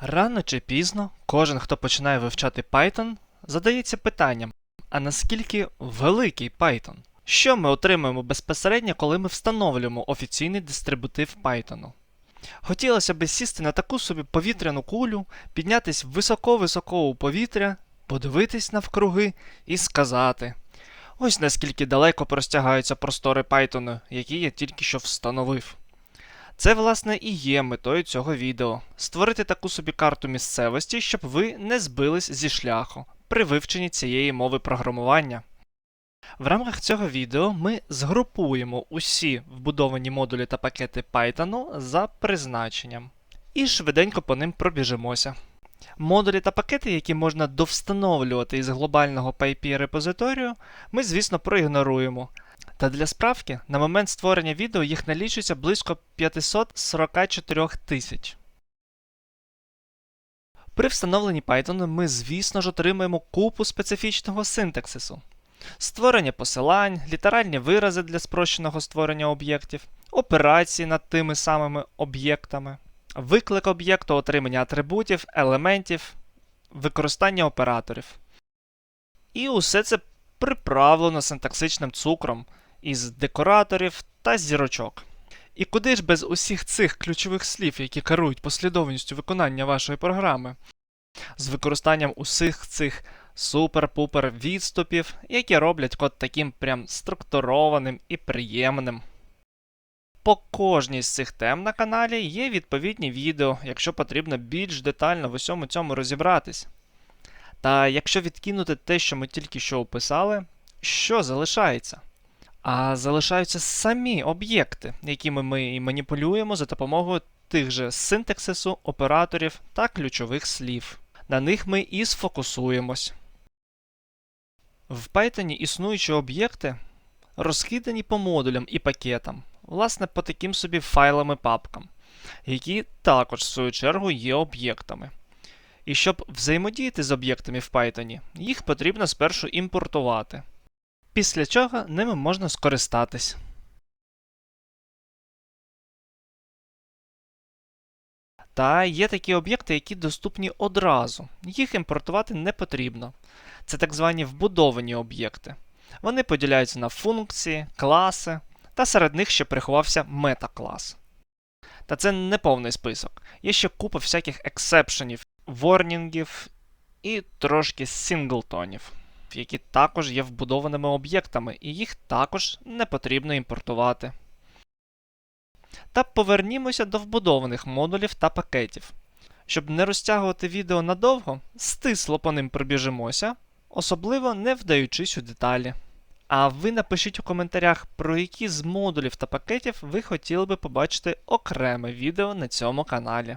Рано чи пізно кожен, хто починає вивчати Python, задається питанням: а наскільки великий Python? Що ми отримуємо безпосередньо, коли ми встановлюємо офіційний дистрибутив Python? Хотілося б сісти на таку собі повітряну кулю, піднятись високо-високо у повітря, подивитись навкруги і сказати: ось наскільки далеко простягаються простори Python, які я тільки що встановив. Це, власне, і є метою цього відео створити таку собі карту місцевості, щоб ви не збились зі шляху при вивченні цієї мови програмування. В рамках цього відео ми згрупуємо усі вбудовані модулі та пакети Python за призначенням і швиденько по ним пробіжимося. Модулі та пакети, які можна довстановлювати із глобального PyP репозиторію, ми, звісно, проігноруємо. Та для справки, на момент створення відео їх налічується близько 544 тисяч. При встановленні Python ми, звісно ж, отримаємо купу специфічного синтаксису. Створення посилань, літеральні вирази для спрощеного створення об'єктів, операції над тими самими об'єктами, виклик об'єкту, отримання атрибутів, елементів, використання операторів. І усе це приправлено синтаксичним цукром із декораторів та зірочок. І куди ж без усіх цих ключових слів, які керують послідовністю виконання вашої програми, з використанням усіх цих супер-пупер відступів, які роблять код таким прям структурованим і приємним. По кожній з цих тем на каналі є відповідні відео, якщо потрібно більш детально в усьому цьому розібратись. Та якщо відкинути те, що ми тільки що описали, що залишається? А залишаються самі об'єкти, якими ми і маніпулюємо за допомогою тих же синтаксису, операторів та ключових слів. На них ми і сфокусуємось. В Python існуючі об'єкти розкидані по модулям і пакетам, власне, по таким собі файлам і папкам, які також, в свою чергу, є об'єктами. І щоб взаємодіяти з об'єктами в Python, їх потрібно спершу імпортувати. Після чого ними можна скористатись. Та є такі об'єкти, які доступні одразу. Їх імпортувати не потрібно. Це так звані вбудовані об'єкти. Вони поділяються на функції, класи, та серед них ще приховався метаклас. Та це не повний список. Є ще купа всяких ексепшенів, ворнінгів і трошки синглтонів, які також є вбудованими об'єктами, і їх також не потрібно імпортувати. Та повернімося до вбудованих модулів та пакетів. Щоб не розтягувати відео надовго, стисло по ним пробіжимося, особливо не вдаючись у деталі. А ви напишіть у коментарях, про які з модулів та пакетів ви хотіли би побачити окреме відео на цьому каналі.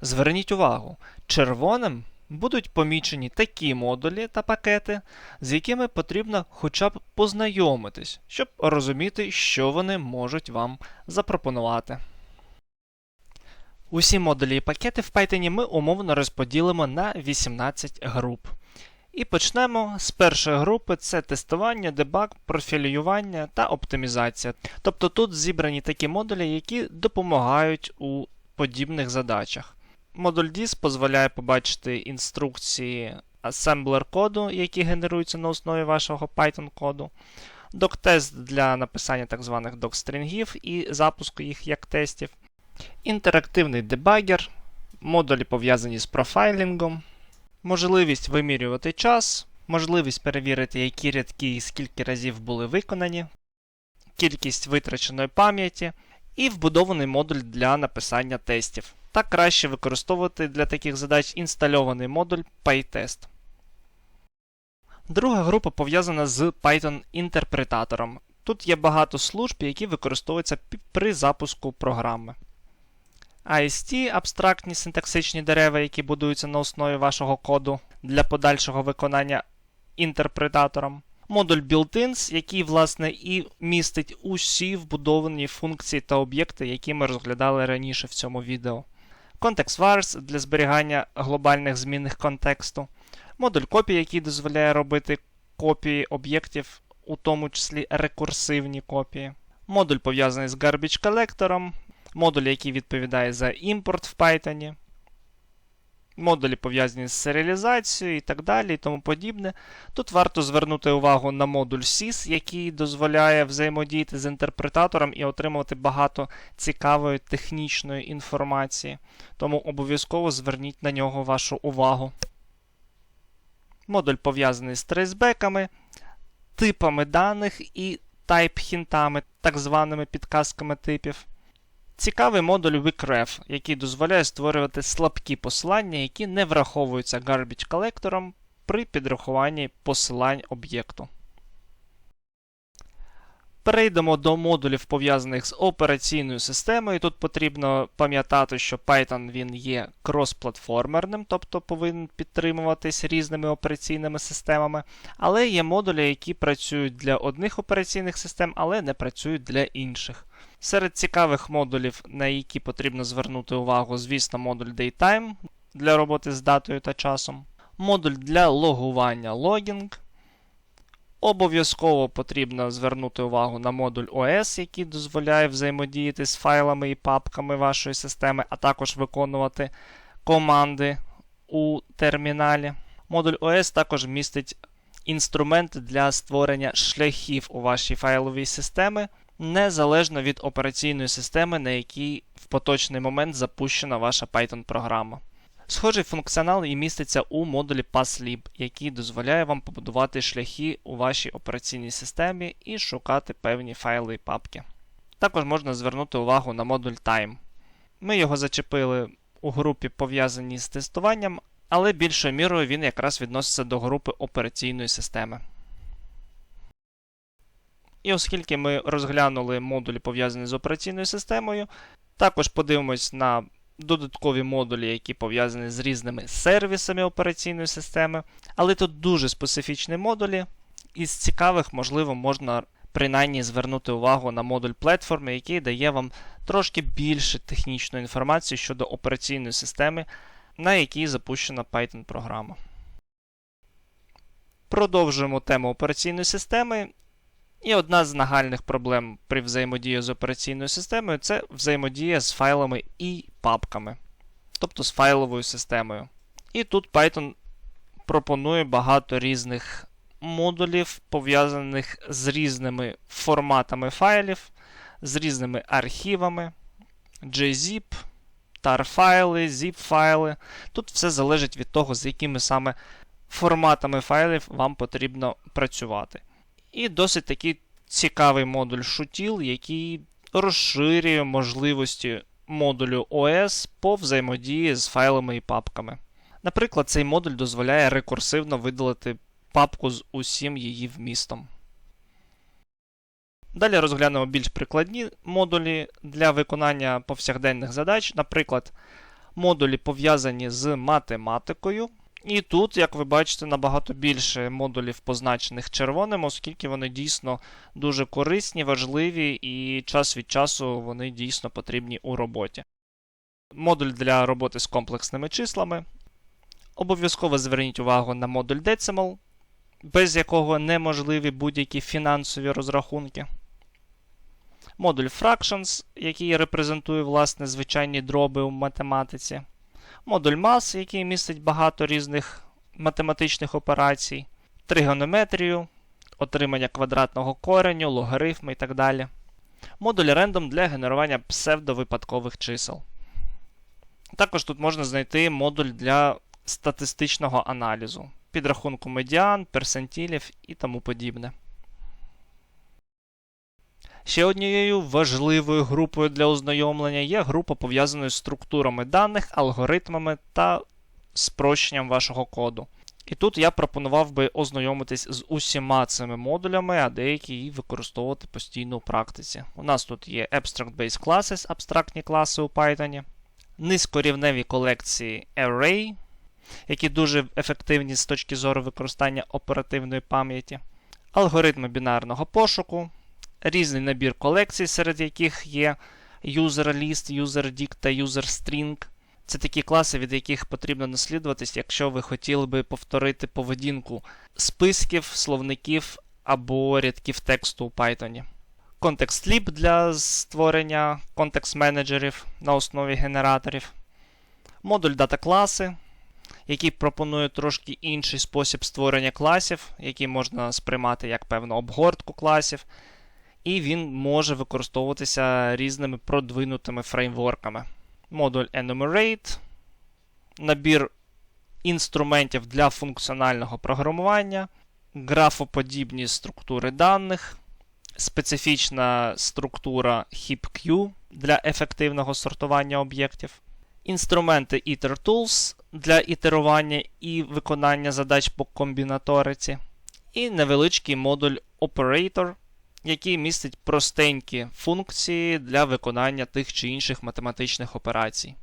Зверніть увагу, червоним будуть помічені такі модулі та пакети, з якими потрібно хоча б познайомитись, щоб розуміти, що вони можуть вам запропонувати. Усі модулі і пакети в Python ми умовно розподілимо на 18 груп. І почнемо з першої групи: це тестування, дебаг, профілювання та оптимізація. Тобто тут зібрані такі модулі, які допомагають у подібних задачах. Модуль DIS дозволяє побачити інструкції асемблер коду, які генеруються на основі вашого Python коду. Доктест для написання так званих докстрінгів і запуску їх як тестів. Інтерактивний дебагер, модулі пов'язані з профайлінгом, можливість вимірювати час, можливість перевірити, які рядки і скільки разів були виконані, кількість витраченої пам'яті і вбудований модуль для написання тестів. Так краще використовувати для таких задач інстальований модуль PyTest. Друга група пов'язана з Python-інтерпретатором. Тут є багато служб, які використовуються при запуску програми. AST абстрактні синтаксичні дерева, які будуються на основі вашого коду для подальшого виконання інтерпретатором. Модуль built-ins, який, власне, і містить усі вбудовані функції та об'єкти, які ми розглядали раніше в цьому відео. Context vars для зберігання глобальних змінних контексту. Модуль копії, який дозволяє робити копії об'єктів, у тому числі рекурсивні копії. Модуль пов'язаний з garbage collector, модуль, який відповідає за імпорт в Python. Модулі пов'язані з серіалізацією і так далі, і тому подібне. Тут варто звернути увагу на модуль SYS, який дозволяє взаємодіяти з інтерпретатором і отримувати багато цікавої технічної інформації. Тому обов'язково зверніть на нього вашу увагу. Модуль пов'язаний з трейсбеками, типами даних і тайп-хінтами, так званими підказками типів. Цікавий модуль Weakref, який дозволяє створювати слабкі посилання, які не враховуються garbage колектором при підрахуванні посилань об'єкту. Перейдемо до модулів, пов'язаних з операційною системою. Тут потрібно пам'ятати, що Python він є кросплатформерним, тобто повинен підтримуватись різними операційними системами. Але є модулі, які працюють для одних операційних систем, але не працюють для інших. Серед цікавих модулів, на які потрібно звернути увагу, звісно, модуль Daytime для роботи з датою та часом, модуль для логування Logging. Обов'язково потрібно звернути увагу на модуль OS, який дозволяє взаємодіяти з файлами і папками вашої системи, а також виконувати команди у терміналі. Модуль OS також містить інструменти для створення шляхів у вашій файловій системі, незалежно від операційної системи, на якій в поточний момент запущена ваша Python-програма. Схожий функціонал і міститься у модулі PassLib, який дозволяє вам побудувати шляхи у вашій операційній системі і шукати певні файли і папки. Також можна звернути увагу на модуль Time. Ми його зачепили у групі пов'язаній з тестуванням, але більшою мірою він якраз відноситься до групи операційної системи. І оскільки ми розглянули модулі пов'язані з операційною системою, також подивимось на додаткові модулі, які пов'язані з різними сервісами операційної системи. Але тут дуже специфічні модулі. Із цікавих, можливо, можна принаймні звернути увагу на модуль платформи, який дає вам трошки більше технічної інформації щодо операційної системи, на якій запущена Python-програма. Продовжуємо тему операційної системи. І одна з нагальних проблем при взаємодії з операційною системою це взаємодія з файлами і папками, тобто з файловою системою. І тут Python пропонує багато різних модулів, пов'язаних з різними форматами файлів, з різними архівами, gzip, tar-файли, zip-файли. Тут все залежить від того, з якими саме форматами файлів вам потрібно працювати. І досить такий цікавий модуль Shutil, який розширює можливості модулю OS по взаємодії з файлами і папками. Наприклад, цей модуль дозволяє рекурсивно видалити папку з усім її вмістом. Далі розглянемо більш прикладні модулі для виконання повсякденних задач, наприклад, модулі пов'язані з математикою. І тут, як ви бачите, набагато більше модулів позначених червоним, оскільки вони дійсно дуже корисні, важливі і час від часу вони дійсно потрібні у роботі. Модуль для роботи з комплексними числами. Обов'язково зверніть увагу на модуль Decimal, без якого неможливі будь-які фінансові розрахунки. Модуль Fractions, який репрезентує власне звичайні дроби у математиці модуль Mass, який містить багато різних математичних операцій, тригонометрію, отримання квадратного кореню, логарифми і так далі. Модуль Random для генерування псевдовипадкових чисел. Також тут можна знайти модуль для статистичного аналізу, підрахунку медіан, персентілів і тому подібне. Ще однією важливою групою для ознайомлення є група пов'язана з структурами даних, алгоритмами та спрощенням вашого коду. І тут я пропонував би ознайомитись з усіма цими модулями, а деякі і використовувати постійно у практиці. У нас тут є Abstract-Based Classes, абстрактні класи у Python, низькорівневі колекції Array, які дуже ефективні з точки зору використання оперативної пам'яті, алгоритми бінарного пошуку різний набір колекцій, серед яких є user-list, user-dict та user-string. Це такі класи, від яких потрібно наслідуватись, якщо ви хотіли би повторити поведінку списків, словників або рядків тексту у Python. Lib для створення контекст менеджерів на основі генераторів. Модуль дата класи, який пропонує трошки інший спосіб створення класів, який можна сприймати як певну обгортку класів. І він може використовуватися різними продвинутими фреймворками. Модуль Enumerate, набір інструментів для функціонального програмування, графоподібні структури даних, специфічна структура HipQ для ефективного сортування об'єктів, інструменти IterTools для ітерування і виконання задач по комбінаториці, і невеличкий модуль Operator, який містить простенькі функції для виконання тих чи інших математичних операцій.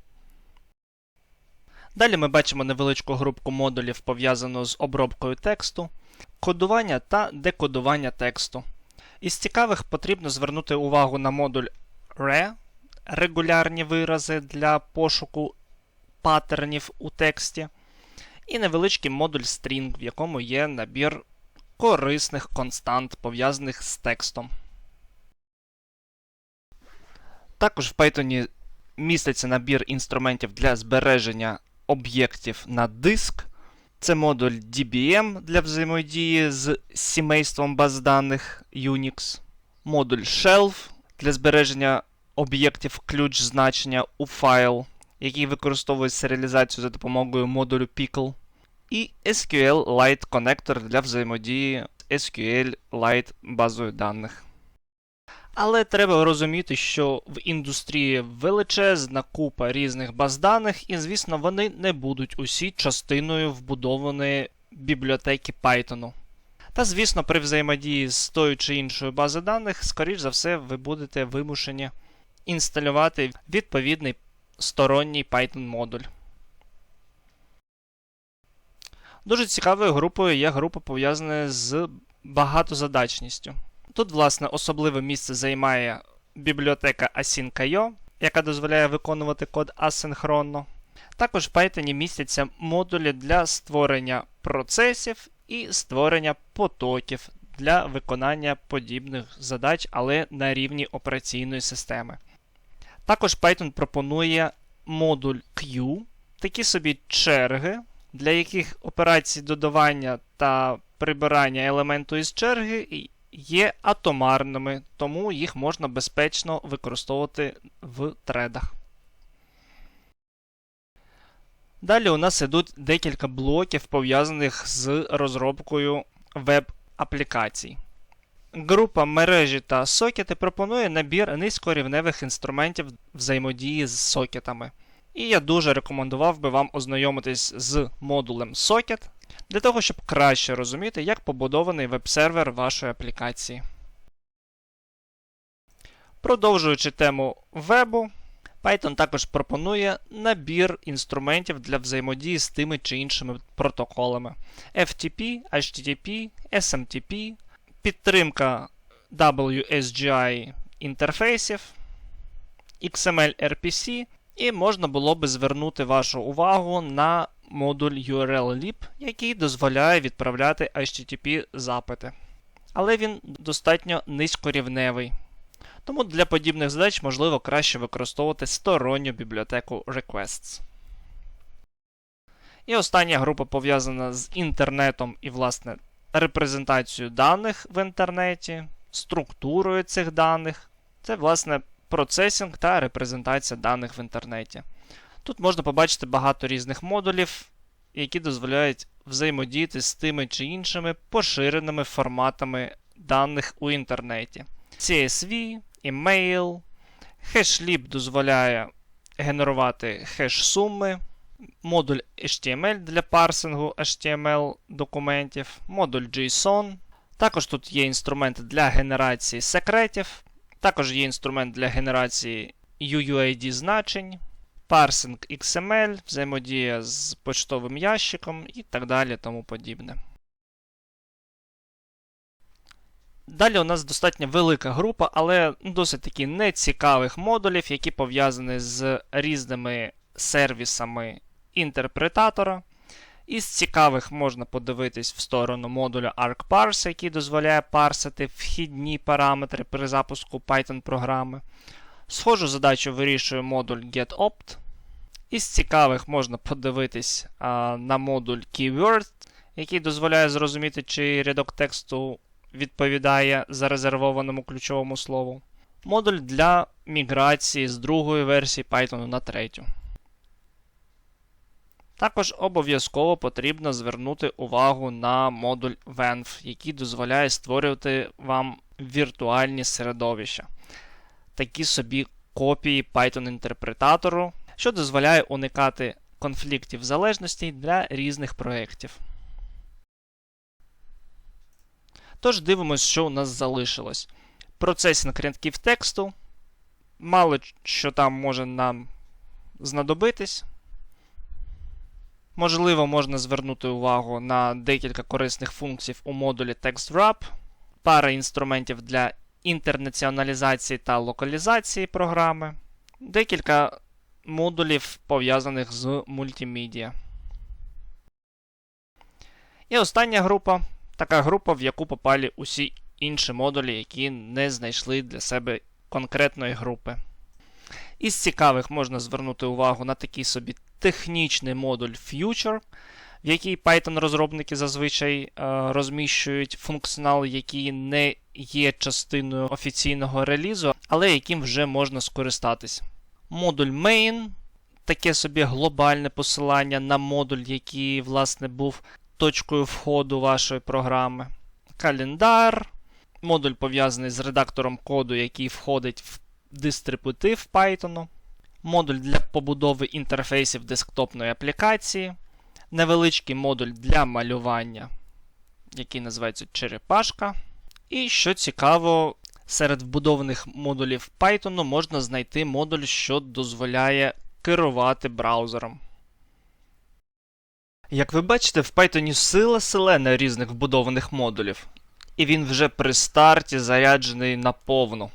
Далі ми бачимо невеличку групку модулів, пов'язану з обробкою тексту, кодування та декодування тексту. Із цікавих потрібно звернути увагу на модуль RE, регулярні вирази для пошуку паттернів у тексті, і невеличкий модуль String, в якому є набір корисних констант, пов'язаних з текстом. Також в Python міститься набір інструментів для збереження об'єктів на диск. Це модуль DBM для взаємодії з сімейством баз даних Unix, модуль Shelf для збереження об'єктів ключ значення у файл, який використовує серіалізацію за допомогою модулю Pickle, і SQLite коннектор для взаємодії з SQLite базою даних. Але треба розуміти, що в індустрії величезна купа різних баз даних, і, звісно, вони не будуть усі частиною вбудованої бібліотеки Python. Та, звісно, при взаємодії з тою чи іншою базою даних, скоріш за все, ви будете вимушені інсталювати відповідний сторонній Python модуль. Дуже цікавою групою є група пов'язана з багатозадачністю. Тут, власне, особливе місце займає бібліотека Async.io, яка дозволяє виконувати код асинхронно. Також в Python містяться модулі для створення процесів і створення потоків для виконання подібних задач, але на рівні операційної системи. Також Python пропонує модуль Q, такі собі черги, для яких операції додавання та прибирання елементу із черги є атомарними, тому їх можна безпечно використовувати в тредах. Далі у нас ідуть декілька блоків, пов'язаних з розробкою веб-аплікацій. Група мережі та сокети пропонує набір низькорівневих інструментів взаємодії з сокетами. І я дуже рекомендував би вам ознайомитись з модулем Socket для того, щоб краще розуміти, як побудований веб-сервер вашої аплікації. Продовжуючи тему вебу, Python також пропонує набір інструментів для взаємодії з тими чи іншими протоколами: FTP, HTTP, SMTP, підтримка WSGI інтерфейсів, XML RPC, і можна було би звернути вашу увагу на модуль URL-lib, який дозволяє відправляти HTTP запити. Але він достатньо низькорівневий. Тому для подібних задач можливо краще використовувати сторонню бібліотеку Requests. І остання група пов'язана з інтернетом і, власне, репрезентацією даних в інтернеті, структурою цих даних. Це, власне, процесінг та репрезентація даних в інтернеті. Тут можна побачити багато різних модулів, які дозволяють взаємодіяти з тими чи іншими поширеними форматами даних у інтернеті. CSV, email, HashLib дозволяє генерувати хеш-суми, модуль HTML для парсингу HTML документів, модуль JSON. Також тут є інструменти для генерації секретів, також є інструмент для генерації UUID значень парсинг XML, взаємодія з почтовим ящиком і так далі тому подібне. Далі у нас достатньо велика група, але досить таки нецікавих модулів, які пов'язані з різними сервісами інтерпретатора. Із цікавих можна подивитись в сторону модуля ArcParse, який дозволяє парсити вхідні параметри при запуску Python програми. Схожу задачу вирішує модуль GetOpt. Із цікавих можна подивитись а, на модуль Keyword, який дозволяє зрозуміти, чи рядок тексту відповідає зарезервованому ключовому слову. Модуль для міграції з другої версії Python на третю. Також обов'язково потрібно звернути увагу на модуль Venv, який дозволяє створювати вам віртуальні середовища. Такі собі копії Python-інтерпретатору, що дозволяє уникати конфліктів залежностей для різних проєктів. Тож дивимось, що у нас залишилось. Процесінг рядків тексту. Мало що там може нам знадобитись. Можливо, можна звернути увагу на декілька корисних функцій у модулі TextWrap, пара інструментів для інтернаціоналізації та локалізації програми, декілька модулів пов'язаних з мультимедіа. І остання група така група, в яку попали усі інші модулі, які не знайшли для себе конкретної групи. Із цікавих можна звернути увагу на такий собі технічний модуль Future, в який Python-розробники зазвичай е, розміщують функціонал, який не є частиною офіційного релізу, але яким вже можна скористатись. Модуль Main таке собі глобальне посилання на модуль, який, власне, був точкою входу вашої програми. Календар, модуль пов'язаний з редактором коду, який входить в дистрибутив Python, модуль для побудови інтерфейсів десктопної аплікації, невеличкий модуль для малювання, який називається черепашка. І що цікаво, серед вбудованих модулів Python можна знайти модуль, що дозволяє керувати браузером. Як ви бачите, в Python сила селена різних вбудованих модулів. І він вже при старті заряджений наповну.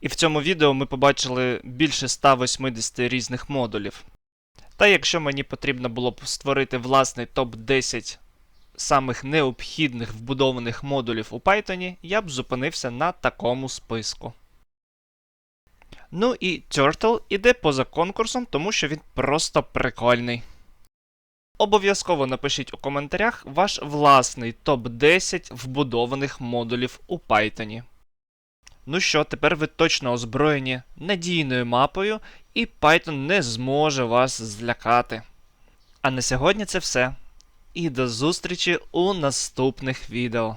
І в цьому відео ми побачили більше 180 різних модулів. Та якщо мені потрібно було б створити власний топ-10 самих необхідних вбудованих модулів у Python, я б зупинився на такому списку. Ну і Turtle іде поза конкурсом, тому що він просто прикольний. Обов'язково напишіть у коментарях ваш власний топ-10 вбудованих модулів у Python. Ну що, тепер ви точно озброєні надійною мапою, і Python не зможе вас злякати. А на сьогодні це все. І до зустрічі у наступних відео.